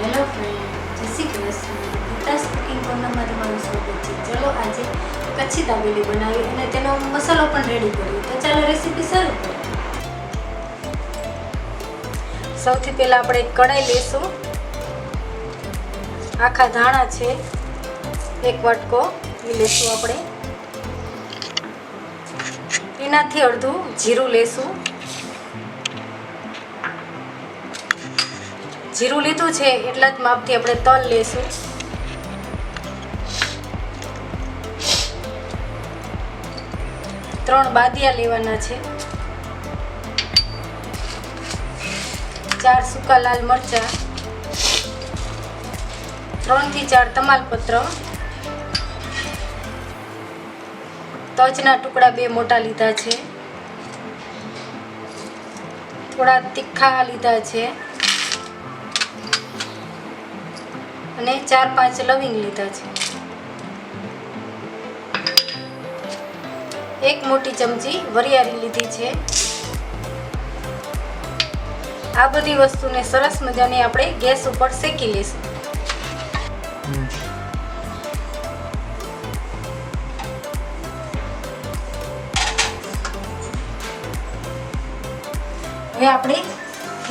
Hello friend જય Krishna Geeta's cooking કોર્નરમાં તમારું સ્વાગત છે ચલો આજે કચ્છી દાબેલી બનાવી અને તેનો મસાલો પણ રેડી કર્યો તો ચાલો રેસીપી શરૂ કરીએ સૌથી પહેલાં આપણે કઢાઈ લેશું આખા ધાણા છે એક વટકો એ લેશું આપણે એનાથી અડધું જીરું લેશું જીરું લીધું છે, એટલા જ માપથી આપણે તલ લેશું. ત્રણ બાદિયા લેવાના છે. ચાર સૂકા લાલ મરચા. ત્રણથી ચાર તમાલપત્ર. તજના ટુકડા બે મોટા લીધા છે. થોડા તીખા લીધા છે. અને ચાર પાંચ લવિંગ લીધા છે. એક મોટી ચમચી વરિયાળી લીધી છે. આ બધી વસ્તુને સરસ મજાની આપણે ગેસ ઉપર શેકી લઈશું હવે આપણે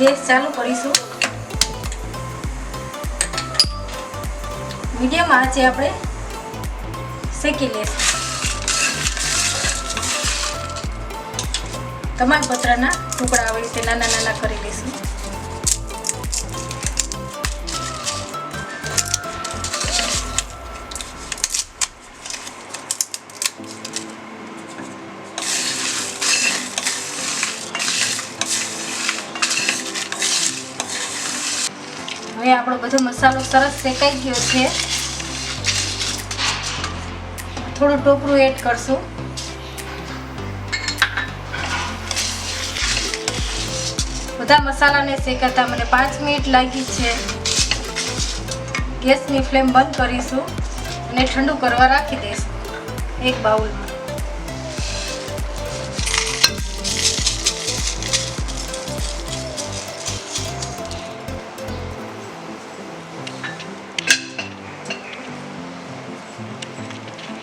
ગેસ ચાલુ કરીશું. મીડિયમ આંચે આપણે શેકી લઈશું તમાલપત્રના ટુકડા આવી રીતે નાના નાના કરી લઈશું હવે આપણો બધો મસાલો સરસ શેકાઈ ગયો છે. થોડું ટોપરું એડ કરશું. બધા મસાલાને શેકાતા મને પાંચ મિનિટ લાગી છે. ગેસની ફ્લેમ બંધ કરીશું અને ઠંડુ કરવા રાખી દઈશું. એક બાઉલમાં.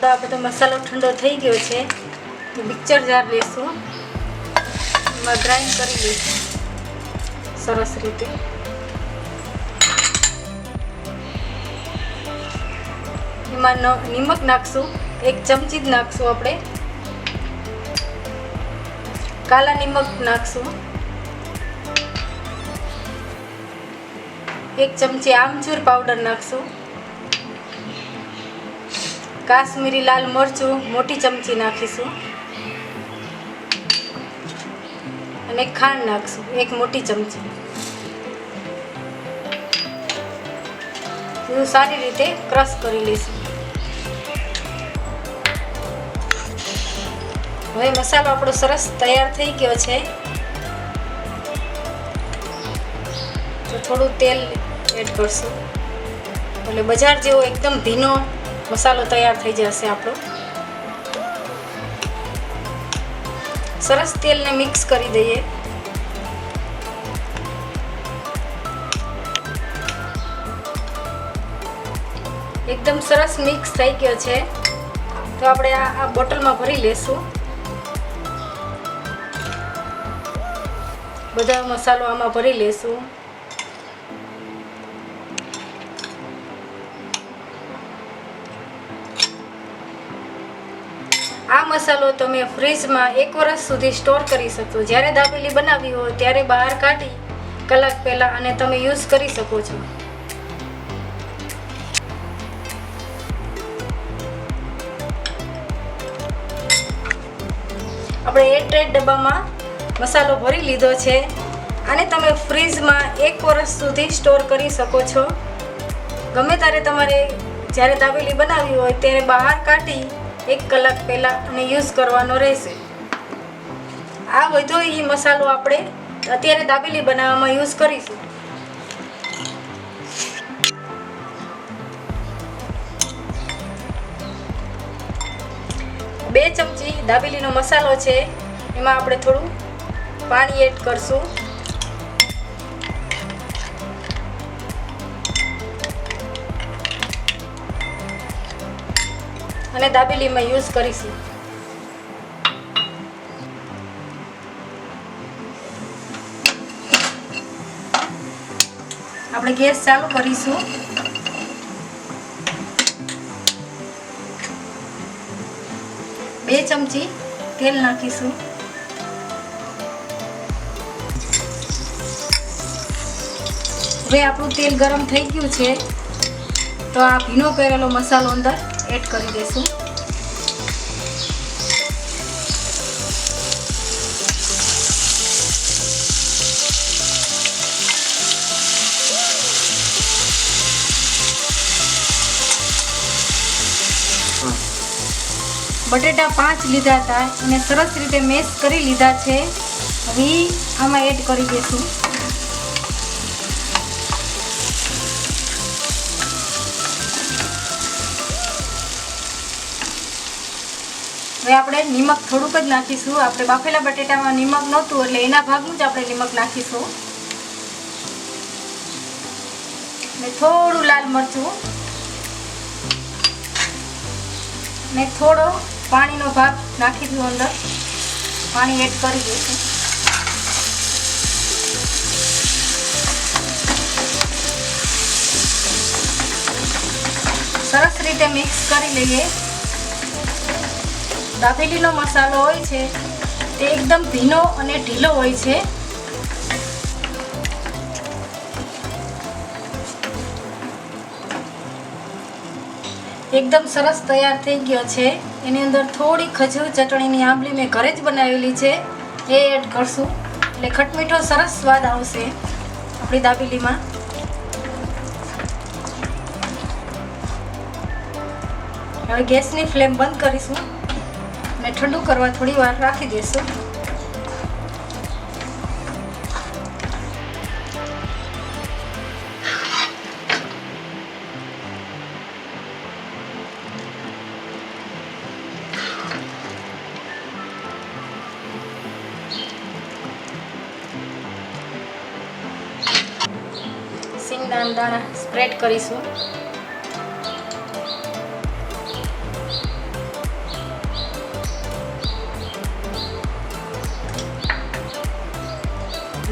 તો આ બધો મસાલો ઠંડો થઈ ગયો છે. મિક્સર જાર લઈશું એમાં ગ્રાઇન્ડ કરી લઈશું. સરસ રીતે. એમાં નિમક નાખશું. એક ચમચી જ નાખશું આપણે. કાલા નિમક નાખશું. એક ચમચી આમચૂર પાવડર નાખશું. કાશ્મીરી લાલ મરચું મોટી ચમચી નાખીશું. અને ખાંડ નાખશું, એક મોટી ચમચી. બધું સારી રીતે ક્રશ કરી લઈશું. હવે મસાલો આપણો સરસ તૈયાર થઈ ગયો છે. તો થોડું તેલ એડ કરશું. એટલે બજાર જેવો એકદમ ભીનો મસાલો તૈયાર થઈ જશે આપણો. સરસ તેલને મિક્સ કરી દઈએ. એકદમ સરસ મિક્સ થઈ ગયો છે. તો આપણે આ બોટલમાં ભરી લેશું. બધા મસાલો આમાં ભરી લેશું. મસાલો તમે ફ્રીજમાં એક વર્ષ સુધી સ્ટોર કરી શકો. જ્યારે દાબેલી બનાવી હોય ત્યારે બહાર કાઢી કલાક પહેલાં અને તમે યુઝ કરી શકો છો. આપણે એ ટ્રેડ ડબ્બામાં મસાલો ભરી લીધો છે આને તમે ફ્રીજમાં એક વર્ષ સુધી સ્ટોર કરી શકો છો. ગમે ત્યારે તમારે જ્યારે દાબેલી બનાવવી હોય ત્યારે બહાર કાઢી એક કલાક પહેલાં અને યુઝ કરવાનો રહેશે. આ બધો એ મસાલો આપણે અત્યારે દાબેલી બનાવવામાં યુઝ કરીશું. બે ચમચી દાબેલીનો મસાલો છે, એમાં આપણે થોડું પાણી એડ કરશું. અને દાબેલીમાં યુઝ કરીશું આપણે ગેસ ચાલુ કરીશું. બે ચમચી તેલ નાખીશું. હવે આપણું તેલ ગરમ થઈ ગયું છે. તો આ ભીનો કરેલો મસાલો અંદર એડ કરી દઈશું બટેટા પાંચ લીધા હતા. અને સરસ રીતે મેશ કરી લીધા છે. હવે આમાં એડ કરી દઈશું હવે આપણે નિમક થોડુંક જ નાખીશું. આપણે બાફેલા બટેટામાં નિમક નહોતું, એટલે એના ભાગનું જ આપણે નિમક નાખીશું. ને થોડું લાલ મરચું. ને થોડો પાણીનો ભાગ નાખી દઉં અંદર. પાણી એડ કરી દઈશું. સરસ રીતે મિક્સ કરી લઈએ. દાબેલીનો મસાલો હોય છે, તે એકદમ ભીનો અને ઢીલો હોય છે. એકદમ સરસ તૈયાર થઈ ગયો છે. એની અંદર થોડી ખજૂર ચટણીની આંબલી મેં ઘરે જ બનાવેલી છે. એ એડ કરશું. એટલે ખટમીઠો સરસ સ્વાદ આવશે આપણી દાબેલીમાં. હવે ગેસની ફ્લેમ બંધ કરીશું. અને ઠંડુ કરવા થોડી વાર રાખી દઈશું સિંગદાણા દાણા સ્પ્રેડ કરીશું.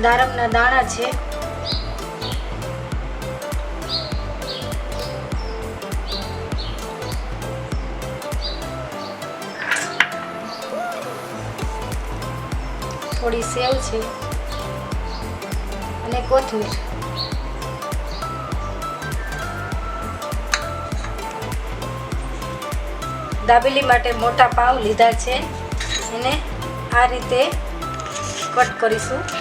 દાડમના દાણા છે. થોડી સેવ છે. અને કોથમીર. દાબેલી માટે મોટા પાવ લીધા છે. એને આ રીતે કટ કરીશું.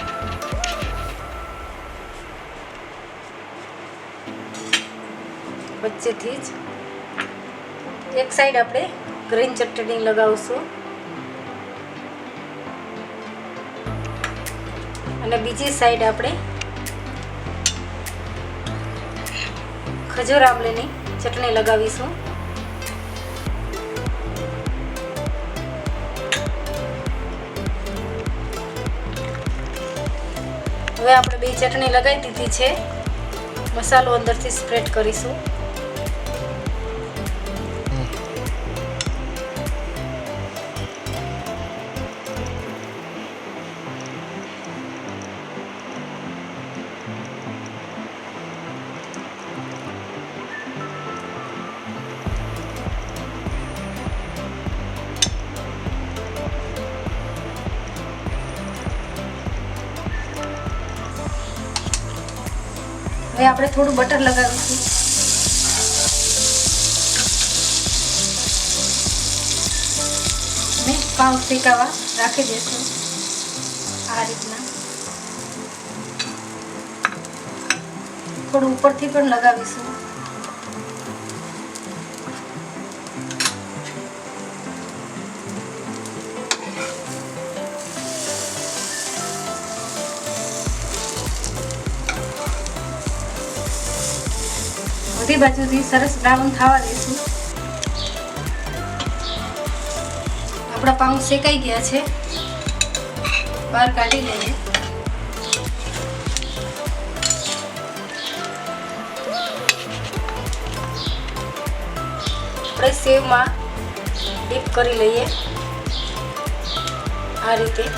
વચ્ચેથી જ એક સાઈડ આપણે ગ્રીન ચટણી લગાવશું. અને બીજી સાઈડ આપણે ખજૂર આંબલીની ચટણી લગાવીશું. હવે આપણે બે ચટણી લગાવી દીધી છે. મસાલો અંદરથી સ્પ્રેડ કરીશું. આપણે થોડું બટર લગાવીશું. મેં પાઉં શેકાવા રાખી દઈશું આ રીતના. થોડું ઉપરથી પણ લગાવીશું. બધી બાજુથી સરસ બ્રાઉન થવા દઈશું આપણા પાઉં શેકાઈ ગયા છે. બહાર કાઢી લઈએ. આપણે સેવમાં ડીપ કરી લઈએ. આ રીતે.